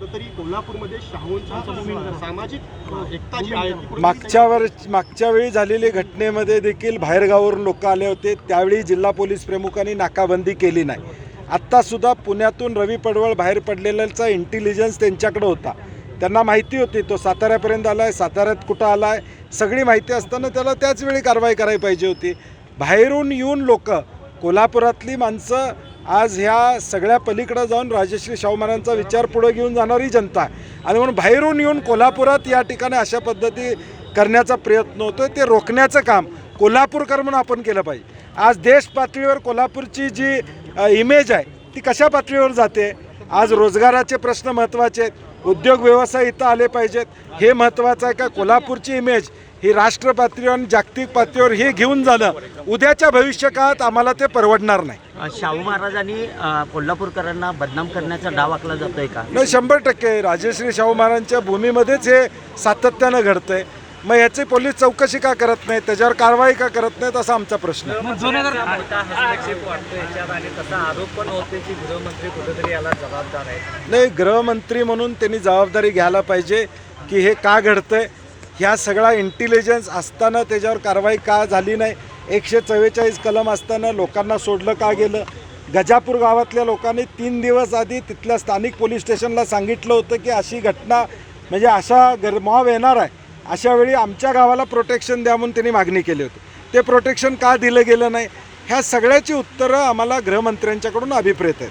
कुठंतरी कोल्हापूरमध्ये शाहूंचा सामाजिक एकता जी आहे मागच्या वर मागच्या वेळी झालेली घटनेमध्ये देखील बाहेरगावावरून लोक आले होते. त्यावेळी जिल्हा पोलीस प्रमुखांनी नाकाबंदी केली नाही. आत्तासुद्धा पुण्यातून रवी पडवळ बाहेर पडलेल्याचा इंटेलिजन्स त्यांच्याकडे होता. त्यांना माहिती होती तो साताऱ्यापर्यंत आला आहे साताऱ्यात कुठं आला आहे सगळी माहिती असताना त्याला त्याच वेळी कारवाई करायला पाहिजे होती. बाहेरून येऊन लोक कोल्हापुरातली माणसं आज ह्या सगळ्या पलीकडं जाऊन राजश्री शाहू महाराजांचा विचार पुढे घेऊन जाणारी जनता आहे. आणि म्हणून बाहेरून येऊन कोल्हापुरात या ठिकाणी अशा पद्धती करण्याचा प्रयत्न होतो ते रोखण्याचं काम कोल्हापूरकर म्हणून आपण केलं पाहिजे. आज देश पातळीवर कोल्हापूरची जी इमेज आहे ती कशा पातळीवर जाते? आज रोजगाराचे प्रश्न महत्त्वाचे आहेत. उद्योग व्यवसाय इथं आले पाहिजेत. हे महत्त्वाचं आहे का? कोल्हापूरची इमेज ही राष्ट्र पातळीवर आणि जागतिक पातळीवर हे घेऊन जाणं उद्याच्या भविष्य काळात आम्हाला ते परवडणार नाही. शाहू महाराजांनी कोल्हापूरकरांना बदनाम करण्याचा डाव आखला जातोय का? नाही शंभर टक्के. राजश्री शाहू महाराजांच्या भूमीमध्येच हे सातत्यानं घडतंय. मग याची पोलीस चौकशी का करत नाहीत? त्याच्यावर कारवाई का करत नाहीत? असा आमचा प्रश्न आहे. मोठा हस्तक्षेप वाटतो याच्यात आणि तसा आरोप पण होते की गृहमंत्री कुठेतरी याला जबाबदार आहेत. नाही गृहमंत्री म्हणून त्यांनी जबाबदारी घ्यायला पाहिजे की हे का घडतंय? ह्या सगळा इंटेलिजन्स असताना त्याच्यावर कारवाई का झाली नाही? एकशे चव्वेचाळीस कलम असताना लोकांना सोडलं का गेलं? गजापूर गावातल्या लोकांनी तीन दिवस आधी तिथल्या स्थानिक पोलीस स्टेशनला सांगितलं होतं की अशी घटना म्हणजे अशा गरमाव येणार आहे. अशा वेळी आमच्या गावाला प्रोटेक्शन द्या म्हणून त्यांनी मागणी केली होती. ते प्रोटेक्शन का दिलं गेलं नाही ह्या सगळ्याची उत्तरं आम्हाला गृहमंत्र्यांच्याकडून अभिप्रेत आहेत.